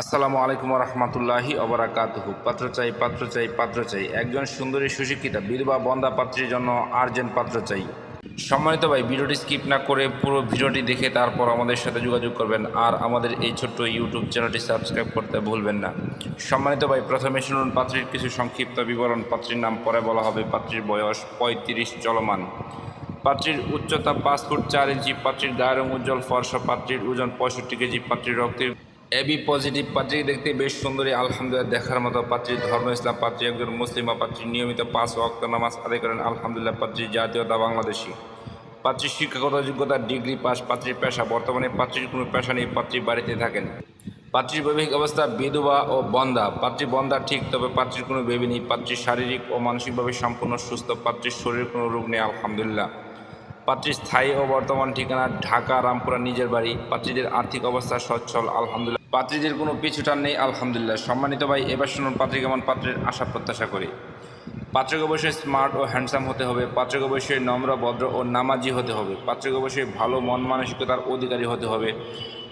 আসসালামু আলাইকুম রহমতুল্লাহি অবরাকাতহু পাত্র চাই পাত্র চাই পাত্র চাই। একজন সুন্দরী সুশিক্ষিতা, বিধবা, বন্দা পাত্রীর জন্য আর্জেন্ট পাত্র চাই। সম্মানিত ভাই, ভিডিওটি স্কিপ না করে পুরো ভিডিওটি দেখে তারপর আমাদের সাথে যোগাযোগ করবেন আর আমাদের এই ছোট্ট ইউটিউব চ্যানেলটি সাবস্ক্রাইব করতে ভুলবেন না। সম্মানিত ভাই, প্রথমে শুনুন পাত্রীর কিছু সংক্ষিপ্ত বিবরণ। পাত্রীর নাম পরে বলা হবে। পাত্রীর বয়স পঁয়ত্রিশ, চলমান। পাত্রীর উচ্চতা পাঁচ ফুট চার ইঞ্চি, পাত্রীর গায়ের উজ্জ্বল, ফর্সা, পাত্রীর ওজন পঁয়ষট্টি কেজি, পাত্রীর রক্তের এবি পজিটিভ পাত্রী দেখতে বেশ সুন্দরী, আলহামদুলিল্লাহ দেখার মতো পাত্রীর ধর্ম ইসলাম পাত্রী একজন মুসলিমা পাত্রী নিয়মিত পাঁচ ওয়াক্ত নামাজ আদায় করেন, আলহামদুলিল্লাহ পাত্রীর জাতীয়তা বাংলাদেশি পাত্রীর শিক্ষাগত যোগ্যতা ডিগ্রি পাস পাত্রীর পেশা, বর্তমানে পাত্রীর কোনো পেশা নেই পাত্রী বাড়িতে থাকেন। পাত্রীর বৈবাহিক অবস্থা বিধবা ও বন্দা পাত্রী বন্দা ঠিক, তবে পাত্রীর কোনো বেবি নেই পাত্রীর শারীরিক ও মানসিকভাবে সম্পূর্ণ সুস্থ পাত্রীর শরীরের কোনো রোগ নেই, আলহামদুলিল্লাহ। পাত্রীর স্থায়ী ও বর্তমান ঠিকানা, ঢাকা, রামপুরা, নিজের বাড়ি পাত্রীদের আর্থিক অবস্থা সচ্ছল, আলহামদুলিল্লাহ। পাত্রীদের কোনো পিছুটান নেই, আলহামদুলিল্লাহ। সম্মানিত ভাই, এবার শুনুন পাত্রী কেমন পাত্রের আশা প্রত্যাশা করি। পাত্রকে অবশ্যই স্মার্ট ও হ্যান্ডসাম হতে হবে, পাত্রকে অবশ্যই নম্র, ভদ্র ও নামাজি হতে হবে, পাত্রকে অবশ্যই ভালো মন মানসিকতার অধিকারী হতে হবে।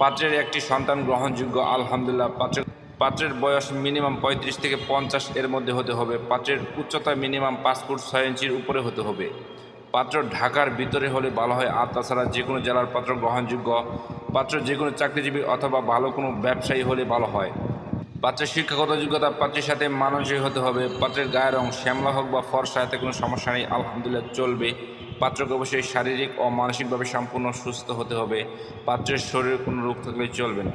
পাত্রের একটি সন্তান গ্রহণযোগ্য, আলহামদুলিল্লাহ। পাত্র পাত্রের বয়স মিনিমাম পঁয়ত্রিশ থেকে পঞ্চাশ এর মধ্যে হতে হবে, পাত্রের উচ্চতা মিনিমাম পাঁচ ফুট ছয় ইঞ্চির উপরে হতে হবে। পাত্র ঢাকার ভিতরে হলে ভালো হয়। আর তাছাড়া যে কোনো জেলার পাত্র গ্রহণযোগ্য। পাত্র যে কোনো চাকরিজীবী অথবা ভালো কোনো ব্যবসায়ী হলে ভালো হয়। পাত্রের শিক্ষাগত যোগ্যতা পাত্রের সাথে মানসিক হতে হবে। পাত্রের গায়ের রং শ্যামলা হোক বা ফর্সা, এতে কোনো সমস্যা নেই। আলহামদুলিল্লাহ চলবে। পাত্রকে অবশ্যই শারীরিক ও মানসিকভাবে সম্পূর্ণ সুস্থ হতে হবে। পাত্রের শরীরে কোনো রোগ থাকলে চলবে না।